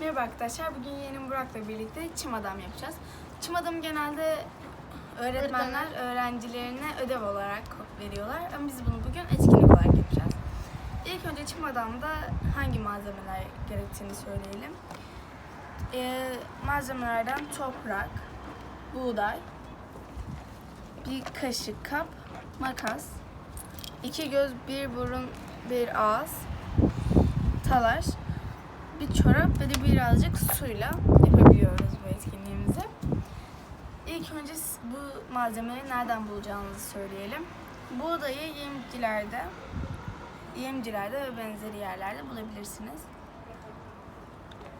Merhaba arkadaşlar. Bugün yeğenim Burak'la birlikte çim adam yapacağız. Çim adamı genelde öğretmenler öğrencilerine ödev olarak veriyorlar. Ama biz bunu bugün etkinlik olarak yapacağız. İlk önce çim adamda hangi malzemeler gerektiğini söyleyelim. Ee, malzemelerden toprak, buğday, bir kaşık kap, makas, iki göz, bir burun, bir ağız, talaş, bir çorap ve de birazcık suyla yapabiliyoruz bu etkinliğimizi. İlk önce bu malzemeleri nereden bulacağınızı söyleyelim. Buğdayı yemcilerde, yemcilerde ve benzeri yerlerde bulabilirsiniz.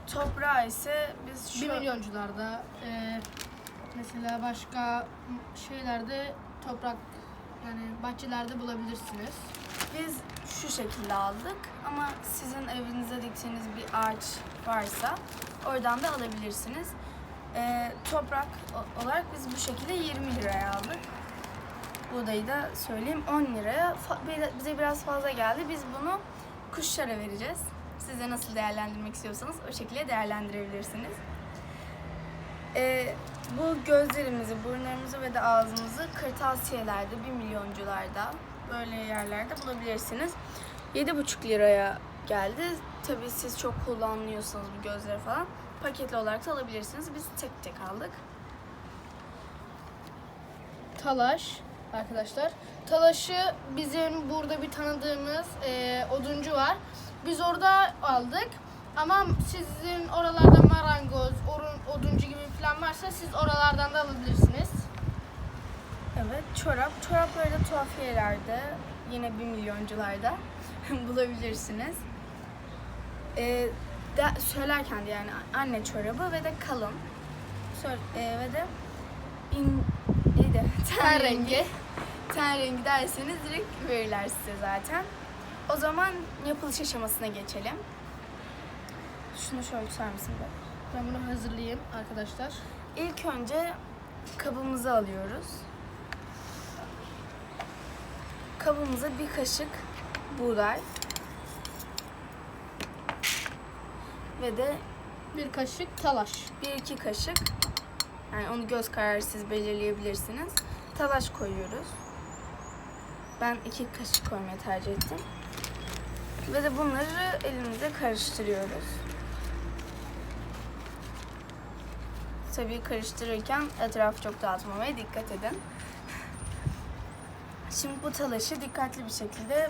Toprağı ise biz şu 1 milyoncularda e, mesela başka şeylerde toprak yani bahçelerde bulabilirsiniz. Biz şu şekilde aldık ama sizin evinizde diktiğiniz bir ağaç varsa oradan da alabilirsiniz. Ee, toprak olarak biz bu şekilde 20 liraya aldık. Buğdayı da söyleyeyim 10 liraya. Bir- Bize biraz fazla geldi. Biz bunu kuşlara vereceğiz. Siz de nasıl değerlendirmek istiyorsanız o şekilde değerlendirebilirsiniz. Ee, bu gözlerimizi, burunlarımızı ve de ağzımızı kırtasiyelerde, 1 milyoncularda böyle yerlerde bulabilirsiniz. 7,5 liraya geldi. Tabii siz çok kullanıyorsanız bu gözleri falan paketli olarak da alabilirsiniz. Biz tek tek aldık. Talaş arkadaşlar. Talaşı bizim burada bir tanıdığımız e, oduncu var. Biz orada aldık. Ama sizin oralarda marangoz, oduncu gibi falan varsa siz oralardan da alabilirsiniz. Evet, çorap. Çorapları da tuhafiyelerde, yine 1 milyoncularda bulabilirsiniz. Ee, de, söylerken de yani anne çorabı ve de kalın. Sö- e, ve de in, neydi? Ten rengi. Ten rengi derseniz direkt verirler size zaten. O zaman yapılış aşamasına geçelim. Şunu şöyle tutar mısın be? Ben bunu hazırlayayım arkadaşlar. İlk önce kabımızı alıyoruz. Kabımıza bir kaşık buğday ve de Bir kaşık talaş. bir iki kaşık yani onu göz kararı siz belirleyebilirsiniz. Talaş koyuyoruz. Ben iki kaşık koymayı tercih ettim. Ve de bunları elimizde karıştırıyoruz. Tabii karıştırırken etrafı çok dağıtmamaya dikkat edin. Şimdi bu talaşı dikkatli bir şekilde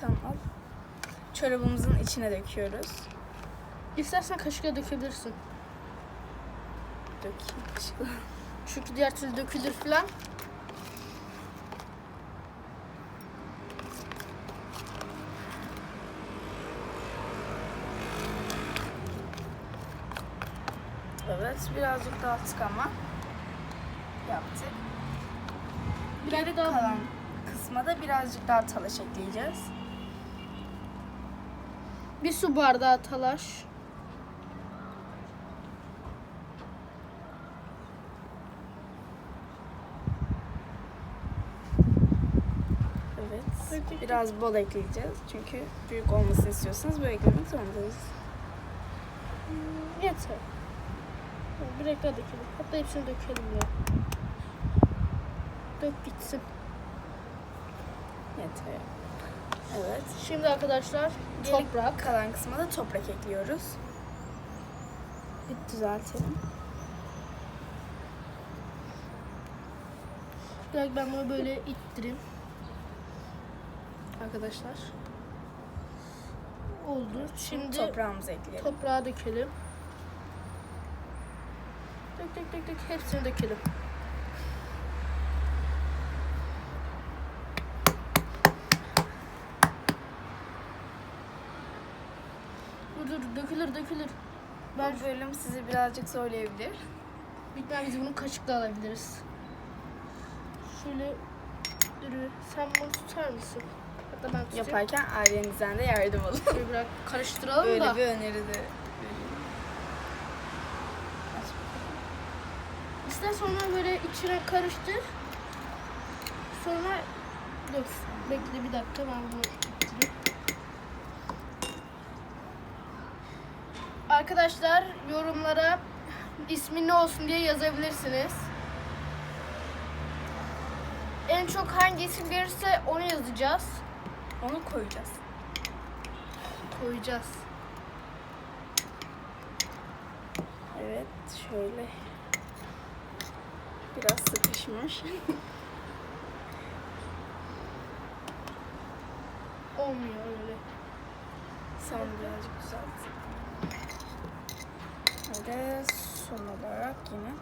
tamam çorabımızın içine döküyoruz. İstersen kaşıkla dökebilirsin. Dökeyim kaşıkla. Çünkü diğer türlü dökülür falan. Evet, birazcık daha tık ama yaptık. Geri kalan kısma da birazcık daha talaş ekleyeceğiz. bir su bardağı talaş. Evet, biraz bol ekleyeceğiz çünkü büyük olmasını istiyorsanız böyle eklemek zorundayız. Hmm, Yeter. Bir rekla dökelim. Hatta hepsini dökelim ya. Dök gitsin. Yeter. Evet. Şimdi arkadaşlar Geri toprak. kalan kısma da toprak ekliyoruz. Bir düzeltelim. Biraz ben bunu böyle ittireyim. Arkadaşlar. Oldu. Şimdi Toprağımızı ekleyelim. toprağa dökelim. Dök dök dök dök hepsini dökelim. Dur dökülür dökülür. Bu bölüm sizi birazcık zorlayabilir. Bitmez biz bunu kaşıkla alabiliriz. Şöyle dur sen bunu tutar mısın? Hatta ben tutayım. Yaparken ailenizden de yardım alın. Şöyle biraz karıştıralım Böyle da. bir öneri de vereyim. Aç İster sonra böyle içine karıştır. Sonra dur bekle bir dakika ben bunu ittireyim. Arkadaşlar yorumlara ismi ne olsun diye yazabilirsiniz. En çok hangi isim gelirse onu yazacağız. Onu koyacağız. Koyacağız. Evet şöyle. Biraz sıkışmış. Olmuyor öyle. Sen birazcık düzelt. Ve son olarak yine.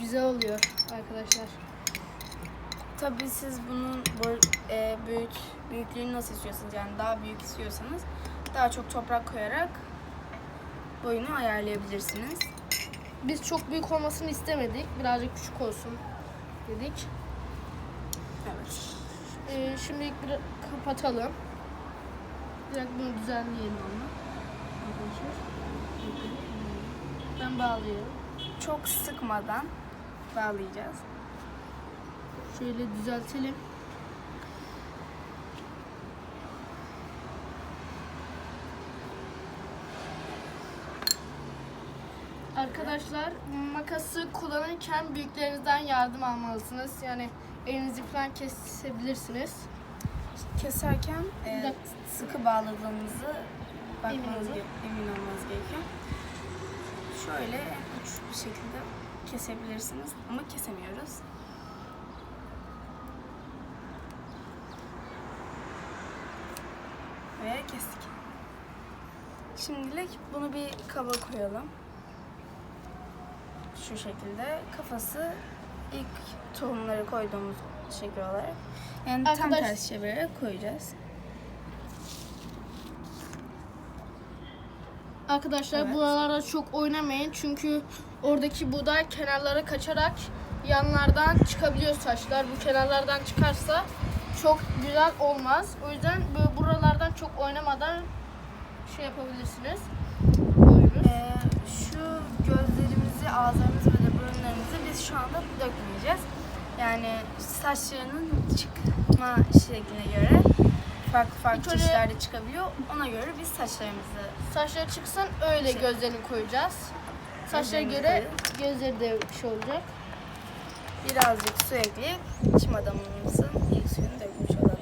Güzel oluyor arkadaşlar. Tabii siz bunun boy, e, büyük büyüklüğünü nasıl istiyorsanız yani daha büyük istiyorsanız daha çok toprak koyarak boyunu ayarlayabilirsiniz. Biz çok büyük olmasını istemedik. Birazcık küçük olsun dedik. Evet. Ee, şimdilik bir kapatalım. Biraz bunu düzenleyelim ama. Arkadaşlar. Ben bağlıyorum. Çok sıkmadan bağlayacağız. Şöyle düzeltelim. Arkadaşlar makası kullanırken büyüklerinizden yardım almalısınız. Yani elinizi falan kesebilirsiniz. Keserken e, sıkı bağladığınızı Emin emin olmanız gerekiyor. Şöyle uç bir şekilde kesebilirsiniz ama kesemiyoruz. Ve kestik. Şimdilik bunu bir kaba koyalım. Şu şekilde kafası ilk tohumları koyduğumuz şekil olarak. Yani tam Arkadaş- ters çevirerek koyacağız. Arkadaşlar Evet. buralara çok oynamayın çünkü oradaki buğday kenarlara kaçarak yanlardan çıkabiliyor saçlar. Bu kenarlardan çıkarsa çok güzel olmaz. O yüzden böyle buralardan çok oynamadan şey yapabilirsiniz. Koyuyoruz. Ee, şu gözlerimizi, ağızlarımızı ve de burunlarımızı biz şu anda dökmeyeceğiz. Yani saçlarının çıkma şekline göre farklı farklı İlk önce- çeşitlerde çıkabiliyor. Ona göre biz saçlarımızı Saçları çıksın öyle Şey- gözlerini koyacağız. Saçlara Gözlerini göre gözleri de şey olacak. birazcık su ekleyip çim adamımızın ilk suyunu dökmüş olalım.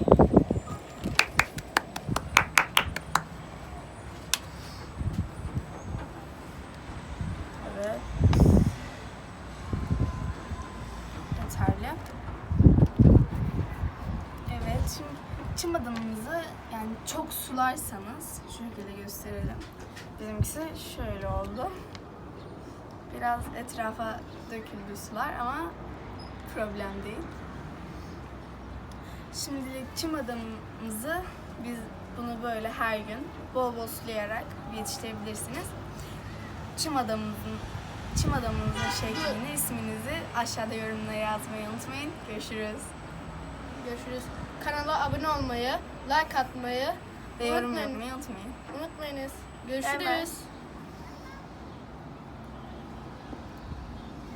Evet. Yeterli. Evet, şimdi çim adamımızı çok sularsanız şekilde gösterelim. Bizimkisi şöyle oldu. Biraz etrafa döküldü sular ama problem değil. Şimdilik çim adamımızı biz bunu böyle her gün bol bol sulayarak yetiştirebilirsiniz. Çim adamımızın çim adamımızın şeklini, isminizi aşağıda yorumlara yazmayı unutmayın. Görüşürüz. Görüşürüz. Kanala abone olmayı, like atmayı Ve yorum yapmayı unutmayın. Unutmayınız. Görüşürüz.